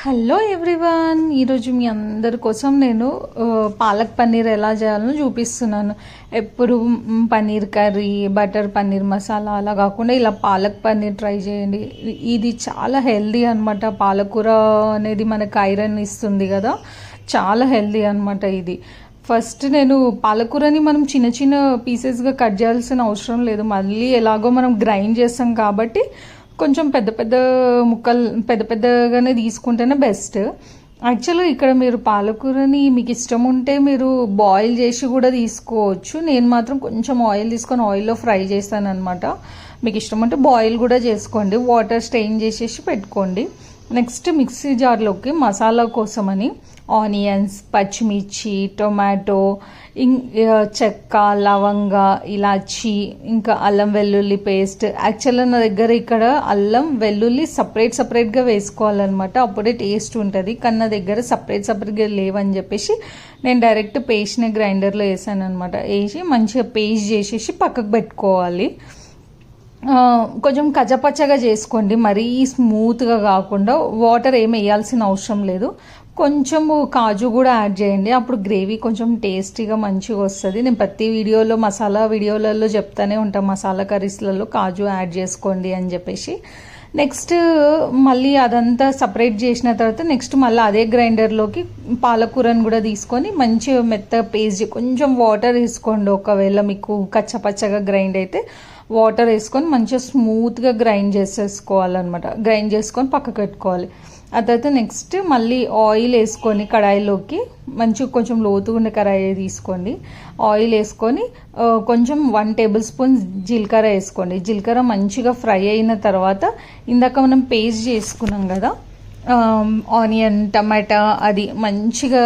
Hello everyone ఈరోజు మీ అందరి కోసం నేను పాలక్ పన్నీర్ ఎలా చేయాలని చూపిస్తున్నాను. ఎప్పుడు పన్నీర్ కర్రీ బటర్ పన్నీర్ మసాలా అలా కాకుండా ఇలా పాలక్ పన్నీర్ ట్రై చేయండి. ఇది చాలా హెల్దీ అనమాట పాలకూర అనేది మనకు ఐరన్ ఇస్తుంది కదా. చాలా హెల్దీ అనమాట ఇది. ఫస్ట్ నేను పాలకూరని మనం చిన్న చిన్న పీసెస్గా కట్ చేయాల్సిన అవసరం లేదు. మళ్ళీ ఎలాగో మనం గ్రైండ్ చేస్తాం కాబట్టి కొంచెం పెద్ద పెద్ద ముక్కలు పెద్ద పెద్దగానే తీసుకుంటేనే బెస్ట్ యాక్చువల్గా ఇక్కడ మీరు పాలకూరని మీకు ఇష్టం ఉంటే మీరు బాయిల్ చేసి కూడా తీసుకోవచ్చు. నేను మాత్రం కొంచెం ఆయిల్ తీసుకొని ఆయిల్లో ఫ్రై చేస్తాను అనమాట మీకు ఇష్టం ఉంటే బాయిల్ కూడా చేసుకోండి. వాటర్ స్టెయిన్ చేసేసి పెట్టుకోండి. నెక్స్ట్ మిక్సీ జార్లోకి మసాలా కోసమని ఆనియన్స్ పచ్చిమిర్చి టొమాటో ఇం చెక్క లవంగ ఇలాచి ఇంకా అల్లం వెల్లుల్లి పేస్ట్. యాక్చువల్గా నా దగ్గర ఇక్కడ అల్లం వెల్లుల్లి సపరేట్ సపరేట్గా వేసుకోవాలన్నమాట. అప్పుడే టేస్ట్ ఉంటుంది. కానీ నా దగ్గర సపరేట్ సపరేట్గా లేవని చెప్పేసి నేను డైరెక్ట్ పేస్ట్ని గ్రైండర్లో వేసాను అనమాట వేసి మంచిగా పేస్ట్ చేసేసి పక్కకు పెట్టుకోవాలి. కొంచెం కజపచ్చగా చేసుకోండి. మరీ స్మూత్గా కాకుండా వాటర్ ఏం వేయాల్సిన అవసరం లేదు. కొంచెము కాజు కూడా యాడ్ చేయండి. అప్పుడు గ్రేవీ కొంచెం టేస్టీగా మంచిగా వస్తుంది. నేను ప్రతి వీడియోలో మసాలా వీడియోలలో చెప్తానే ఉంటాను మసాలా కర్రీస్లలో కాజు యాడ్ చేసుకోండి అని చెప్పేసి. నెక్స్ట్ మళ్ళీ అదంతా సపరేట్ చేసిన తర్వాత నెక్స్ట్ మళ్ళీ అదే గ్రైండర్లోకి పాలకూరను కూడా తీసుకొని మంచి మెత్త పేస్ట్ కొంచెం వాటర్ వేసుకోండి. ఒకవేళ మీకు కచ్చపచ్చగా గ్రైండ్ అయితే వాటర్ వేసుకొని మంచిగా స్మూత్గా గ్రైండ్ చేసేసుకోవాలన్నమాట. గ్రైండ్ చేసుకొని పక్కకు పెట్టుకోవాలి. ఆ తర్వాత నెక్స్ట్ మళ్ళీ ఆయిల్ వేసుకొని కడాయిలోకి మంచిగా కొంచెం లోతుగా ఉండే కడాయి తీసుకోండి. ఆయిల్ వేసుకొని కొంచెం వన్ టేబుల్ స్పూన్ జీలకర్ర వేసుకోండి. జీలకర్ర మంచిగా ఫ్రై అయిన తర్వాత ఇందాక మనం పేస్ట్ చేసుకున్నాం కదా ఆనియన్ టమాటా అది మంచిగా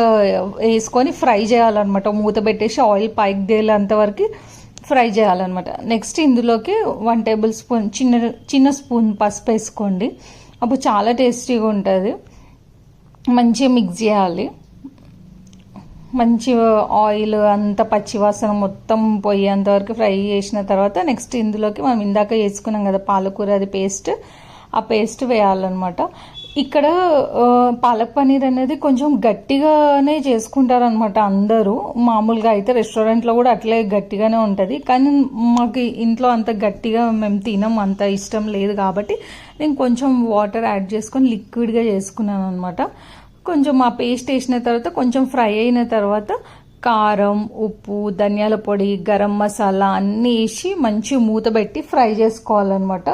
వేసుకొని ఫ్రై చేయాలన్నమాట. మూత పెట్టేసి ఆయిల్ పైకి తేలేంత వరకు ఫ్రై చేయాలన్నమాట. నెక్స్ట్ ఇందులోకి వన్ టేబుల్ స్పూన్ చిన్న చిన్న స్పూన్ పసుపు వేసుకోండి. అప్పుడు చాలా టేస్టీగా ఉంటుంది. మంచిగా మిక్స్ చేయాలి. మంచి ఆయిల్ అంత పచ్చివాసన మొత్తం పోయేంత వరకు ఫ్రై చేసిన తర్వాత నెక్స్ట్ ఇందులోకి మనం ఇందాక వేసుకున్నాం కదా పాలకూర అది పేస్ట్ ఆ పేస్ట్ వేయాలన్నమాట. ఇక్కడ పాలక్ పనీర్ అనేది కొంచెం గట్టిగానే చేసుకుంటారు అనమాట అందరూ. మామూలుగా అయితే రెస్టారెంట్లో కూడా అట్లే గట్టిగానే ఉంటుంది. కానీ మాకు ఇంట్లో అంత గట్టిగా మేము తినం అంత ఇష్టం లేదు కాబట్టి నేను కొంచెం వాటర్ యాడ్ చేసుకొని లిక్విడ్గా చేసుకున్నాను అనమాట కొంచెం ఆ పేస్ట్ వేసిన తర్వాత కొంచెం ఫ్రై అయిన తర్వాత కారం ఉప్పు ధనియాల పొడి గరం మసాలా అన్నీ వేసి మంచి మూత పెట్టి ఫ్రై చేసుకోవాలన్నమాట.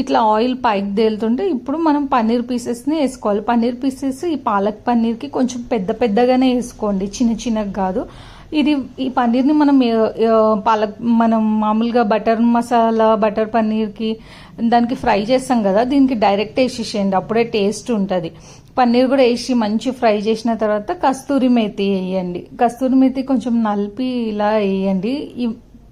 ఇట్లా ఆయిల్ పైకి తేలుతుంటే ఇప్పుడు మనం పన్నీర్ పీసెస్ని వేసుకోవాలి. పన్నీర్ పీసెస్ ఈ పాలక్ పన్నీర్కి కొంచెం పెద్ద పెద్దగానే వేసుకోండి. చిన్న చిన్నగా కాదు. ఇది ఈ పన్నీర్ని మనం పాలక్ మనం మామూలుగా బటర్ మసాలా బటర్ పన్నీర్కి దానికి ఫ్రై చేస్తాం కదా దీనికి డైరెక్ట్ వేసేసేయండి. అప్పుడే టేస్ట్ ఉంటుంది. పన్నీర్ కూడా వేసి మంచి ఫ్రై చేసిన తర్వాత కస్తూరి మేతి వేయండి. కస్తూరి మేతి కొంచెం నలిపి ఇలా వేయండి.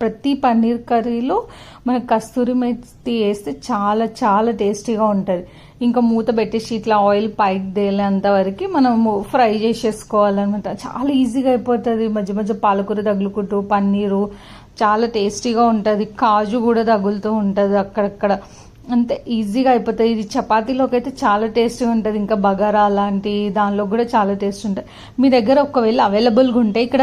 ప్రతి పన్నీర్ కర్రీలో మనకు కస్తూరి మేతి వేస్తే చాలా చాలా టేస్టీగా ఉంటుంది. ఇంకా మూత పెట్టేసి ఇట్లా ఆయిల్ పైకి తేలేంత వరకు మనము ఫ్రై చేసేసుకోవాలన్నమాట. చాలా ఈజీగా అయిపోతుంది. మధ్య మధ్య పాలకూర తగులుకుంటూ పన్నీరు చాలా టేస్టీగా ఉంటుంది. కాజు కూడా తగులుతూ ఉంటుంది అక్కడక్కడ. అంతే ఈజీగా అయిపోతుంది ఇది చపాతీలోకి అయితే చాలా టేస్టీగా ఉంటుంది. ఇంకా బగారా అలాంటి దానిలో కూడా చాలా టేస్ట్ ఉంటుంది. మీ దగ్గర ఒకవేళ అవైలబుల్గా ఉంటే ఇక్కడ